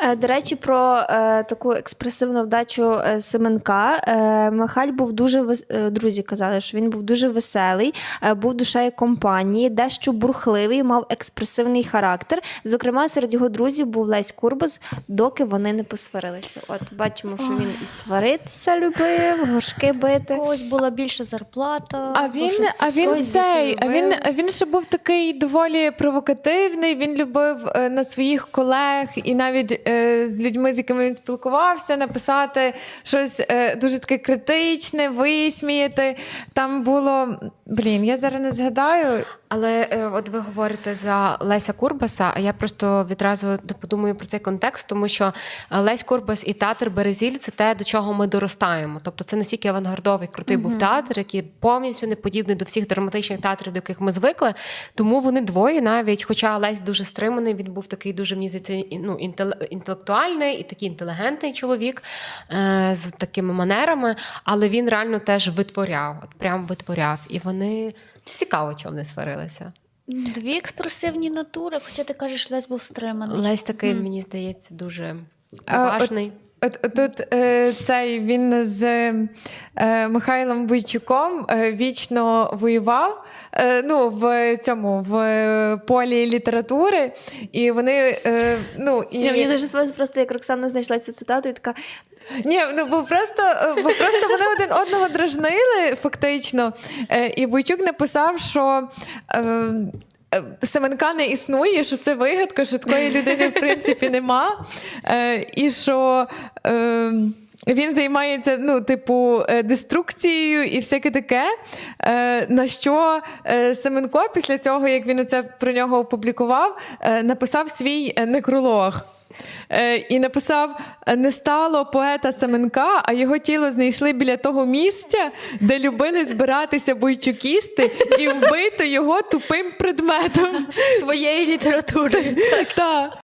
Е, До речі, про е, таку експресивну вдачу е, Семенка. Е, Михаль був дуже вес... друзі казали, що він був дуже веселий, е, був душею компанії, дещо бурхливий, мав експресивний характер. Зокрема, серед його друзів був Лесь Курбас, доки вони не посварилися. От бачимо, що він і сваритися любив, горшки бити. Когось була більша зарплата. А він, а він цей, а він, він ще був такий доволі провокативний. Він любив на своїх колег і навіть з людьми, з якими він спілкувався, написати щось е, дуже таке критичне, висміяти. Там було блін, я зараз не згадаю. Але е, от ви говорите за Леся Курбаса, а я просто відразу подумаю про цей контекст, тому що е, Лесь Курбас і театр Березіль це те, до чого ми доростаємо. Тобто це настільки авангардовий, крутий був театр, який повністю не подібний до всіх драматичних театрів, до яких ми звикли. Тому вони двоє навіть, хоча Лесь дуже стриманий, він був такий дуже мені здається, ну, інтел- інтелектуальний і такий інтелігентний чоловік е, з такими манерами, але він реально теж витворяв, от прям витворяв. І вони цікаво, чому не сварилися. Дві експресивні натури, хоча ти кажеш, Лесь був стриманий. Лесь такий, мені здається, дуже А, тут е, цей він з е, Михайлом Бойчуком е, вічно воював. е, Ну, в цьому в полі літератури, і вони е, ну і Ні, Мені дуже сподобалось просто, як Роксана знайшла цю цитату, і така Ні, ну бо просто, бо просто вони один одного дражнили, фактично. І Бойчук написав, що. Семенка не існує, що це вигадка, що такої людини в принципі нема. Е, і що е, він займається, ну, типу, е, деструкцією і всяке таке. Е, на що е, Семенко, після цього, як він це про нього опублікував, написав свій некролог. І написав: не стало поета Семенка, а його тіло знайшли біля того місця, де любили збиратися бойчукісти, і вбито його тупим предметом. своєї літератури. Так.